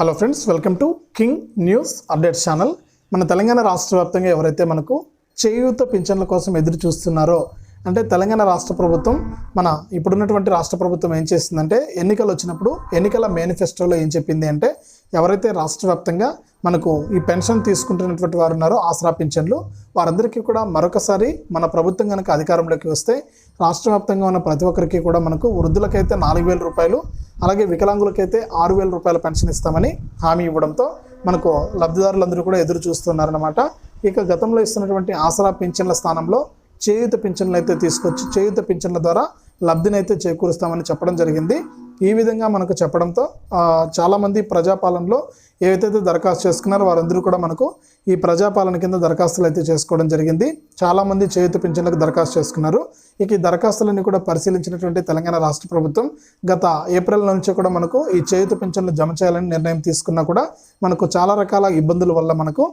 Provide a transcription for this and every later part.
Hello friends welcome to king news update channel మన తెలంగాణ రాష్ట్ర వ్యాప్తంగా ఎవరైతే మనకు చేయూత పింఛన్ల కోసం ఎదురు చూస్తున్నారో అంటే తెలంగాణ రాష్ట్ర ప్రభుత్వం మన ఇప్పుడున్నటువంటి రాష్ట్ర ప్రభుత్వం ఏం చేసిందంటే ఎన్నికలు వచ్చినప్పుడు ఎన్నికల మేనిఫెస్టోలో ఏం చెప్పింది అంటే ఎవరైతే రాష్ట్ర వ్యాప్తంగా మనకు ఈ పెన్షన్ తీసుకుంటున్నటువంటి వారు ఉన్నారో ఆసరా పింఛన్లు. వారందరికీ కూడా మరొకసారి మన ప్రభుత్వం కనుక అధికారంలోకి వస్తే రాష్ట్ర వ్యాప్తంగా ఉన్న ప్రతి ఒక్కరికి కూడా మనకు వృద్ధులకైతే నాలుగు వేల రూపాయలు అలాగే వికలాంగులకైతే ఆరు వేల రూపాయల పెన్షన్ ఇస్తామని హామీ ఇవ్వడంతో మనకు లబ్ధిదారులందరూ కూడా ఎదురు చూస్తున్నారన్నమాట. ఇక గతంలో ఇస్తున్నటువంటి ఆసరా పింఛన్ల స్థానంలో చేయుత పింఛన్లు అయితే తీసుకొచ్చి చేయుత పింఛన్ల ద్వారా లబ్ధిని అయితే చేకూరుస్తామని చెప్పడం జరిగింది. ఈ విధంగా మనకు చెప్పడంతో చాలామంది ప్రజాపాలనలో ఏవైతే దరఖాస్తు చేసుకున్నారో వారందరూ కూడా మనకు ఈ ప్రజాపాలన కింద దరఖాస్తులు అయితే చేసుకోవడం జరిగింది. చాలామంది చేతి పింఛన్లకు దరఖాస్తు చేసుకున్నారు. ఇక ఈ దరఖాస్తులన్నీ కూడా పరిశీలించినటువంటి తెలంగాణ రాష్ట్ర ప్రభుత్వం గత ఏప్రిల్ నుంచి కూడా మనకు ఈ చేతి పింఛన్లు జమ చేయాలని నిర్ణయం తీసుకున్నా కూడా మనకు చాలా రకాల ఇబ్బందుల వల్ల మనకు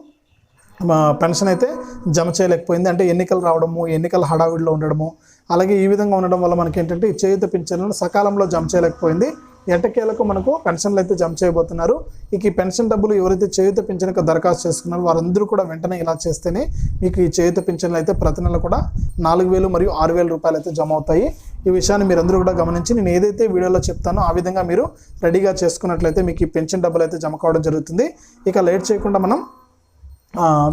పెన్షన్ అయితే జమ చేయలేకపోయింది. అంటే ఎన్నికలు రావడము ఎన్నికల హడావిడిలో ఉండడము అలాగే ఈ విధంగా ఉండడం వల్ల మనకి ఏంటంటే ఈ చేయుత పింఛన్లను సకాలంలో జమ చేయలేకపోయింది. ఎటకేలకు మనకు పెన్షన్లు అయితే జమ చేయబోతున్నారు. ఇక ఈ పెన్షన్ డబ్బులు ఎవరైతే చేయుత పింఛన్కి దరఖాస్తు చేసుకున్నారో వారందరూ కూడా వెంటనే ఇలా చేస్తేనే మీకు ఈ చేయుత పింఛన్లు అయితే ప్రతి నెల కూడా నాలుగు వేలు మరియు ఆరు వేల రూపాయలు అయితే జమ అవుతాయి. ఈ విషయాన్ని మీరందరూ కూడా గమనించి నేను ఏదైతే వీడియోలో చెప్తానో ఆ విధంగా మీరు రెడీగా చేసుకున్నట్లయితే మీకు ఈ పెన్షన్ డబ్బులు అయితే జమ కావడం జరుగుతుంది. ఇక లేట్ చేయకుండా మనం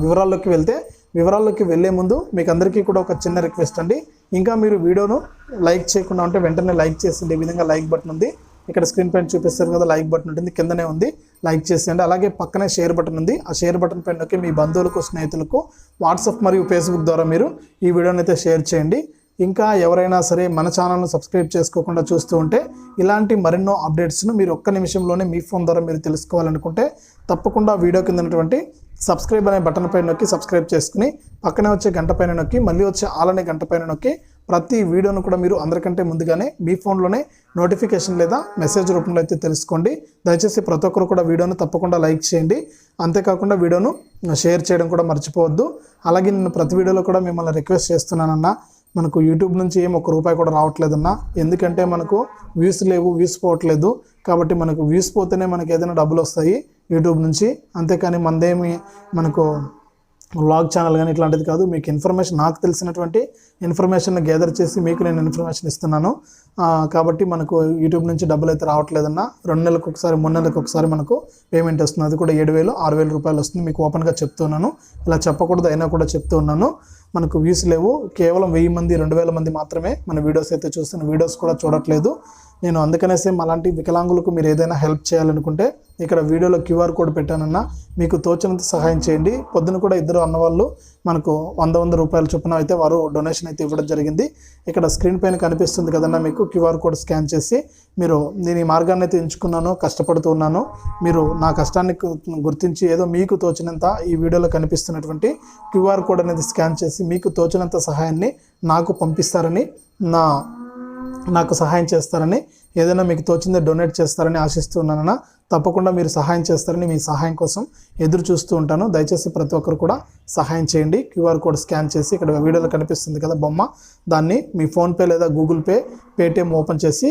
వివరాల్లోకి వెళ్తే వివరాల్లోకి వెళ్ళే ముందు మీకు అందరికీ కూడా ఒక చిన్న రిక్వెస్ట్ అండి. ఇంకా మీరు వీడియోను లైక్ చేయకుండా ఉంటే వెంటనే లైక్ చేసింది ఈ విధంగా లైక్ బటన్ ఉంది. ఇక్కడ స్క్రీన్ పైన చూపిస్తారు కదా లైక్ బటన్ ఉంటుంది కిందనే ఉంది లైక్ చేసేయండి. అలాగే పక్కనే షేర్ బటన్ ఉంది. ఆ షేర్ బటన్ పైన నొక్కి మీ బంధువులకు స్నేహితులకు వాట్సాప్ మరియు ఫేస్బుక్ ద్వారా మీరు ఈ వీడియోని అయితే షేర్ చేయండి. ఇంకా ఎవరైనా సరే మన ఛానల్ను సబ్స్క్రైబ్ చేసుకోకుండా చూస్తూ ఉంటే ఇలాంటి మరెన్నో అప్డేట్స్ను మీరు ఒక్క నిమిషంలోనే మీ ఫోన్ ద్వారా మీరు తెలుసుకోవాలనుకుంటే తప్పకుండా వీడియో కింద ఉన్నటువంటి సబ్స్క్రైబ్ అనే బటన్ పైన నొక్కి సబ్స్క్రైబ్ చేసుకుని పక్కనే వచ్చే గంట పైన నొక్కి మళ్ళీ వచ్చే ఆలనే గంట పైన నొక్కి ప్రతి వీడియోను కూడా మీరు అందరికంటే ముందుగానే మీ ఫోన్లోనే నోటిఫికేషన్ లేదా మెసేజ్ రూపంలో అయితే తెలుసుకోండి. దయచేసి ప్రతి ఒక్కరు కూడా వీడియోను తప్పకుండా లైక్ చేయండి. అంతేకాకుండా వీడియోను షేర్ చేయడం కూడా మర్చిపోవద్దు. అలాగే నేను ప్రతి వీడియోలో కూడా మిమ్మల్ని రిక్వెస్ట్ చేస్తున్నానన్నా మనకు యూట్యూబ్ నుంచి ఏం ఒక్క రూపాయి కూడా రావట్లేదన్నా. ఎందుకంటే మనకు వ్యూస్ లేవు వ్యూస్ పోవట్లేదు. కాబట్టి మనకు వ్యూస్ పోతేనే మనకి ఏదైనా డబ్బులు వస్తాయి యూట్యూబ్ నుంచి. అంతేకాని మనదేమి మనకు వ్లాగ్ ఛానల్ కానీ ఇట్లాంటిది కాదు. మీకు ఇన్ఫర్మేషన్ నాకు తెలిసినటువంటి ఇన్ఫర్మేషన్ గ్యాదర్ చేసి మీకు నేను ఇన్ఫర్మేషన్ ఇస్తున్నాను. కాబట్టి మనకు యూట్యూబ్ నుంచి డబ్బులు అయితే రావట్లేదన్నా రెండు నెలలకు ఒకసారి మూడు నెలలకు ఒకసారి మనకు పేమెంట్ వస్తుంది. అది కూడా ఏడు వేలు ఆరు వేల రూపాయలు వస్తుంది. మీకు ఓపెన్గా చెప్తున్నాను ఇలా చెప్పకూడదు అయినా కూడా చెప్తూ ఉన్నాను. మనకు వ్యూస్ లేవు. కేవలం వెయ్యి మంది రెండు వేల మంది మాత్రమే మన వీడియోస్ అయితే చూస్తున్న వీడియోస్ కూడా చూడట్లేదు. నేను అందుకనేసే అలాంటి వికలాంగులకు మీరు ఏదైనా హెల్ప్ చేయాలనుకుంటే ఇక్కడ వీడియోలో క్యూఆర్ కోడ్ పెట్టానన్నా మీకు తోచినంత సహాయం చేయండి. పొద్దున కూడా ఇద్దరు అన్నవాళ్ళు మనకు వంద వంద రూపాయల చొప్పున అయితే వారు డొనేషన్ అయితే ఇవ్వడం జరిగింది. ఇక్కడ స్క్రీన్ పైన కనిపిస్తుంది కదన్నా మీకు క్యూఆర్ కోడ్ స్కాన్ చేసి మీరు నేను ఈ మార్గాన్ని అయితే ఎంచుకున్నాను కష్టపడుతూ ఉన్నాను. మీరు నా కష్టాన్ని గుర్తించి ఏదో మీకు తోచినంత ఈ వీడియోలో కనిపిస్తున్నటువంటి క్యూఆర్ కోడ్ అనేది స్కాన్ చేసి మీకు తోచినంత సహాయాన్ని నాకు పంపిస్తారని నా నాకు సహాయం చేస్తారని ఏదైనా మీకు తోచిందో డొనేట్ చేస్తారని ఆశిస్తున్నానన్న తప్పకుండా మీరు సహాయం చేస్తారని మీ సహాయం కోసం ఎదురు చూస్తూ ఉంటాను. దయచేసి ప్రతి ఒక్కరు కూడా సహాయం చేయండి. క్యూఆర్ కోడ్ స్కాన్ చేసి ఇక్కడ వీడియోలో కనిపిస్తుంది కదా బొమ్మ దాన్ని మీ ఫోన్పే లేదా గూగుల్ పే పేటిఎం ఓపెన్ చేసి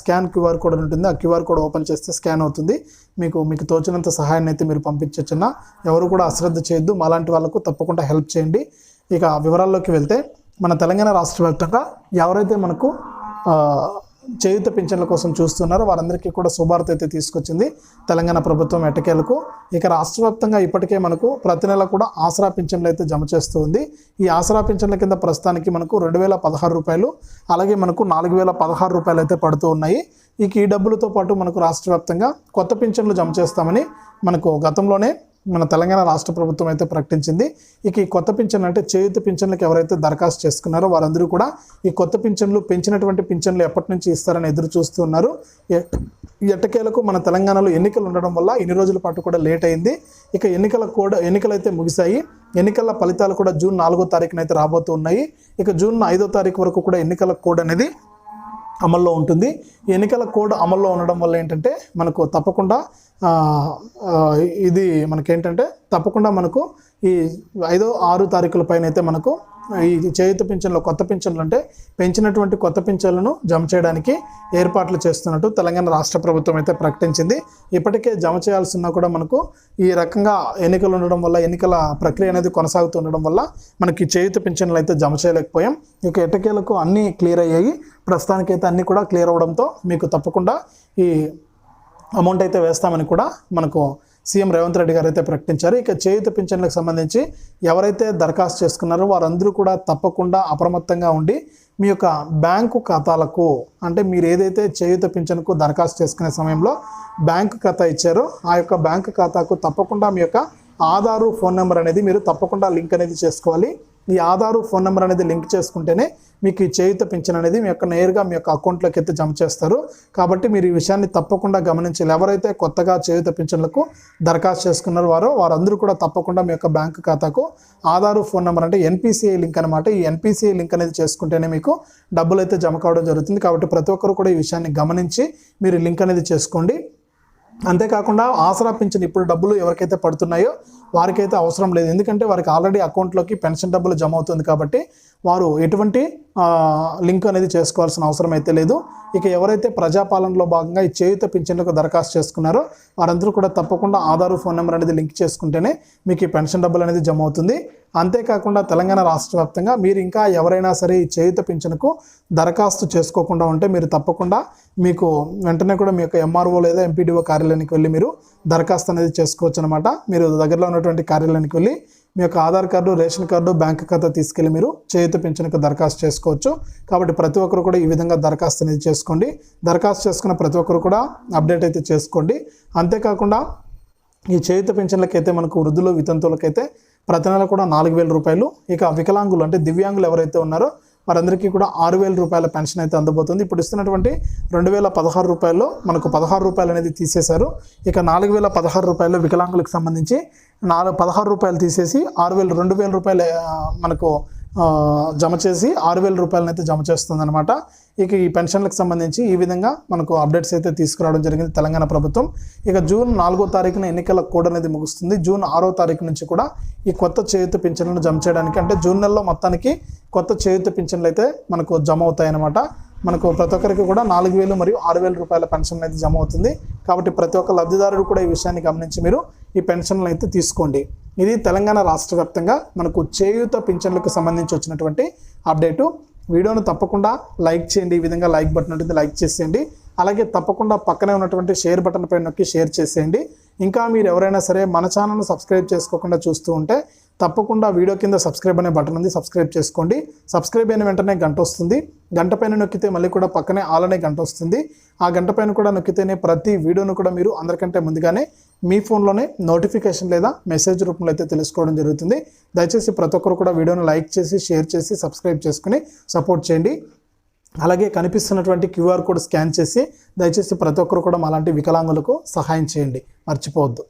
స్కాన్ క్యూఆర్ కోడ్ అని ఉంటుంది. ఆ క్యూఆర్ కోడ్ ఓపెన్ చేస్తే స్కాన్ అవుతుంది. మీకు మీకు తోచినంత సహాయాన్ని అయితే మీరు పంపించవచ్చున్నా ఎవరు కూడా అశ్రద్ధ చేయొద్దు. మాలాంటి వాళ్ళకు తప్పకుండా హెల్ప్ చేయండి. ఇక వివరాల్లోకి వెళ్తే మన తెలంగాణ రాష్ట్ర వ్యాప్తంగా ఎవరైతే మనకు చేయుత పింఛన్ల కోసం చూస్తున్నారు. వారందరికీ కూడా శుభార్త అయితే తీసుకొచ్చింది తెలంగాణ ప్రభుత్వం ఎటకేలకు ఇక రాష్ట్ర వ్యాప్తంగా ఇప్పటికే మనకు ప్రతి నెల కూడా ఆసరా పింఛన్లు అయితే జమ చేస్తూ ఉంది. ఈ ఆసరా పింఛన్ల కింద ప్రస్తుతానికి మనకు రెండు వేల పదహారు రూపాయలు అలాగే మనకు నాలుగు వేల పదహారు రూపాయలు అయితే పడుతూ ఉన్నాయి. ఇక ఈ డబ్బులతో పాటు మనకు రాష్ట్ర వ్యాప్తంగా కొత్త పింఛన్లు జమ చేస్తామని మనకు గతంలోనే మన తెలంగాణ రాష్ట్ర ప్రభుత్వం అయితే ప్రకటించింది. ఇక ఈ కొత్త పింఛన్ అంటే చేయుత పింఛన్లకు ఎవరైతే దరఖాస్తు చేసుకున్నారో వారందరూ కూడా ఈ కొత్త పింఛన్లు పెంచినటువంటి పింఛన్లు ఎప్పటి నుంచి ఇస్తారని ఎదురు చూస్తున్నారు ఎట్టకేలకు మన తెలంగాణలో ఎన్నికలు ఉండడం వల్ల ఇన్ని రోజుల పాటు కూడా లేట్ అయింది. ఇక ఎన్నికల కూడా ఎన్నికలు అయితే ముగిశాయి ఎన్నికల ఫలితాలు కూడా జూన్ నాలుగో తారీఖున అయితే రాబోతున్నాయి ఇక జూన్ ఐదో తారీఖు వరకు కూడా ఎన్నికల కోడ్ అనేది అమల్లో ఉంటుంది. ఎన్నికల కోడ్ అమల్లో ఉండడం వల్ల ఏంటంటే మనకు తప్పకుండా ఇది మనకేంటంటే తప్పకుండా మనకు ఈ ఐదో ఆరు తారీఖుల పైన అయితే మనకు ఈ చేయుత పింఛన్లు కొత్త పింఛన్లు అంటే పెంచినటువంటి కొత్త పింఛన్లను జమ చేయడానికి ఏర్పాట్లు చేస్తున్నట్టు తెలంగాణ రాష్ట్ర ప్రభుత్వం అయితే ప్రకటించింది. ఇప్పటికే జమ చేయాల్సి ఉన్నా కూడా మనకు ఈ రకంగా ఎన్నికలు ఉండడం వల్ల ఎన్నికల ప్రక్రియ అనేది కొనసాగుతుండడం వల్ల మనకి చేయుత పింఛన్లు అయితే జమ చేయలేకపోయాం. ఇక ఎటకేలకు అన్నీ క్లియర్ అయ్యాయి. ప్రస్తుతానికైతే అన్నీ కూడా క్లియర్ అవడంతో మీకు తప్పకుండా ఈ అమౌంట్ అయితే వేస్తామని కూడా మనకు సీఎం రేవంత్ రెడ్డి గారు అయితే ప్రకటించారు. ఇక చేయుత పింఛన్లకు సంబంధించి ఎవరైతే దరఖాస్తు చేసుకున్నారో వారందరూ కూడా తప్పకుండా అప్రమత్తంగా ఉండి మీ యొక్క బ్యాంకు ఖాతాలకు అంటే మీరు ఏదైతే చేయుత పింఛన్కు దరఖాస్తు చేసుకునే సమయంలో బ్యాంకు ఖాతా ఇచ్చారో ఆ యొక్క బ్యాంకు ఖాతాకు తప్పకుండా మీ యొక్క ఆధారు ఫోన్ నెంబర్ అనేది మీరు తప్పకుండా లింక్ అనేది చేసుకోవాలి. ఈ ఆధారు ఫోన్ నెంబర్ అనేది లింక్ చేసుకుంటేనే మీకు ఈ చేయుత పింఛన్ అనేది మీ యొక్క నేరుగా మీ యొక్క అకౌంట్లోకి అయితే జమ చేస్తారు. కాబట్టి మీరు ఈ విషయాన్ని తప్పకుండా గమనించాలి. ఎవరైతే కొత్తగా చేయుత పింఛన్లకు దరఖాస్తు చేసుకున్నారో వారో వారందరూ కూడా తప్పకుండా మీ యొక్క బ్యాంక్ ఖాతాకు ఆధారు ఫోన్ నెంబర్ అంటే ఎన్పిసిఐ లింక్ అనమాట ఈ ఎన్పిసిఐ లింక్ అనేది చేసుకుంటేనే మీకు డబ్బులు అయితే జమ కావడం జరుగుతుంది. కాబట్టి ప్రతి ఒక్కరు కూడా ఈ విషయాన్ని గమనించి మీరు లింక్ అనేది చేసుకోండి. అంతేకాకుండా ఆసరా పింఛన్ ఇప్పుడు డబ్బులు ఎవరికైతే పడుతున్నాయో వారికైతే అవసరం లేదు. ఎందుకంటే వారికి ఆల్రెడీ అకౌంట్లోకి పెన్షన్ డబ్బులు జమ అవుతుంది కాబట్టి వారు ఎటువంటి లింక్ అనేది చేసుకోవాల్సిన అవసరం అయితే లేదు. ఇక ఎవరైతే ప్రజాపాలనలో భాగంగా ఈ చేయుత పింఛన్లకు దరఖాస్తు చేసుకున్నారో వారందరూ కూడా తప్పకుండా ఆధార్ ఫోన్ నెంబర్ అనేది లింక్ చేసుకుంటేనే మీకు ఈ పెన్షన్ డబ్బులు అనేది జమ అవుతుంది అంతేకాకుండా తెలంగాణ రాష్ట్ర వ్యాప్తంగా మీరు ఇంకా ఎవరైనా సరే ఈ చేయుత పింఛన్కు దరఖాస్తు చేసుకోకుండా ఉంటే మీరు తప్పకుండా మీకు వెంటనే కూడా మీ యొక్క ఎంఆర్ఓ లేదా ఎంపీడీఓ కార్యాలయానికి వెళ్ళి మీరు దరఖాస్తు అనేది చేసుకోవచ్చు అనమాట మీరు దగ్గరలో ఉన్నటువంటి కార్యాలయానికి వెళ్ళి మీ యొక్క Aadhaar card ration card bank ఖాతా తీసుకెళ్ళి మీరు చేయుత పింఛన్కు దరఖాస్తు చేసుకోవచ్చు. కాబట్టి ప్రతి ఒక్కరు కూడా ఈ విధంగా దరఖాస్తు అనేది చేసుకోండి. దరఖాస్తు చేసుకున్న ప్రతి ఒక్కరు కూడా అప్డేట్ అయితే చేసుకోండి. అంతేకాకుండా ఈ చేయుత పెన్షన్లకైతే మనకు వృద్ధులు వితంతువులకైతే ప్రతి నెల కూడా నాలుగు వేల రూపాయలు. ఇక వికలాంగులు అంటే దివ్యాంగులు ఎవరైతే ఉన్నారో వారందరికీ కూడా ఆరు వేల రూపాయల పెన్షన్ అయితే అందబోతుంది. ఇప్పుడు ఇస్తున్నటువంటి రెండు వేల పదహారు రూపాయల్లో మనకు పదహారు రూపాయలు అనేది తీసేశారు. ఇక నాలుగు వేల పదహారు రూపాయలు వికలాంగులకు సంబంధించి నాలుగు పదహారు రూపాయలు తీసేసి ఆరు వేలు రెండు వేల రూపాయలు మనకు జమ చేసి ఆరు వేల రూపాయలను అయితే జమ చేస్తుంది అనమాట ఇక ఈ పెన్షన్లకు సంబంధించి ఈ విధంగా మనకు అప్డేట్స్ అయితే తీసుకురావడం జరిగింది తెలంగాణ ప్రభుత్వం. ఇక జూన్ నాలుగో తారీఖున ఎన్నికల కోడ్ అనేది ముగుస్తుంది. జూన్ ఆరో తారీఖు నుంచి కూడా ఈ కొత్త చేయుత పింఛన్లను జమ చేయడానికి అంటే జూన్ నెలలో మొత్తానికి కొత్త చేయుత పింఛన్లు అయితే మనకు జమ అవుతాయన్నమాట. మనకు ప్రతి ఒక్కరికి కూడా నాలుగు వేలు మరియు ఆరు వేల రూపాయల పెన్షన్ అయితే జమ అవుతుంది. కాబట్టి ప్రతి ఒక్క లబ్ధిదారుడు కూడా ఈ విషయాన్ని గమనించి మీరు ఈ పెన్షన్లు అయితే తీసుకోండి. ఇది తెలంగాణ రాష్ట్ర వ్యాప్తంగా మనకు చేయూత పింఛన్లకు సంబంధించి వచ్చినటువంటి అప్డేటు. వీడియోను తప్పకుండా లైక్ చేయండి. ఈ విధంగా లైక్ బటన్ ఉంటుంది లైక్ చేసేయండి. అలాగే తప్పకుండా పక్కనే ఉన్నటువంటి షేర్ బటన్ పైన నొక్కి షేర్ చేసేయండి. ఇంకా మీరు ఎవరైనా సరే మన ఛానల్ను సబ్స్క్రైబ్ చేసుకోకుండా చూస్తూ ఉంటే తప్పకుండా వీడియో కింద సబ్స్క్రైబ్ అనే బటన్ ఉంది సబ్స్క్రైబ్ చేసుకోండి. సబ్స్క్రైబ్ అయిన వెంటనే గంట వస్తుంది. గంట పైన నొక్కితే మళ్ళీ కూడా పక్కనే ఆల్ అనే గంట వస్తుంది. ఆ గంట పైన కూడా నొక్కితేనే ప్రతి వీడియోను కూడా మీరు అందరికంటే ముందుగానే మీ ఫోన్లోనే నోటిఫికేషన్ లేదా మెసేజ్ రూపంలో అయితే తెలుసుకోవడం జరుగుతుంది. దయచేసి ప్రతి ఒక్కరు కూడా వీడియోను లైక్ చేసి షేర్ చేసి సబ్స్క్రైబ్ చేసుకుని సపోర్ట్ చేయండి. అలాగే కనిపిస్తున్నటువంటి క్యూఆర్ కోడ్ స్కాన్ చేసి దయచేసి ప్రతి ఒక్కరు కూడా అలాంటి వికలాంగులకు సహాయం చేయండి. మర్చిపోవద్దు.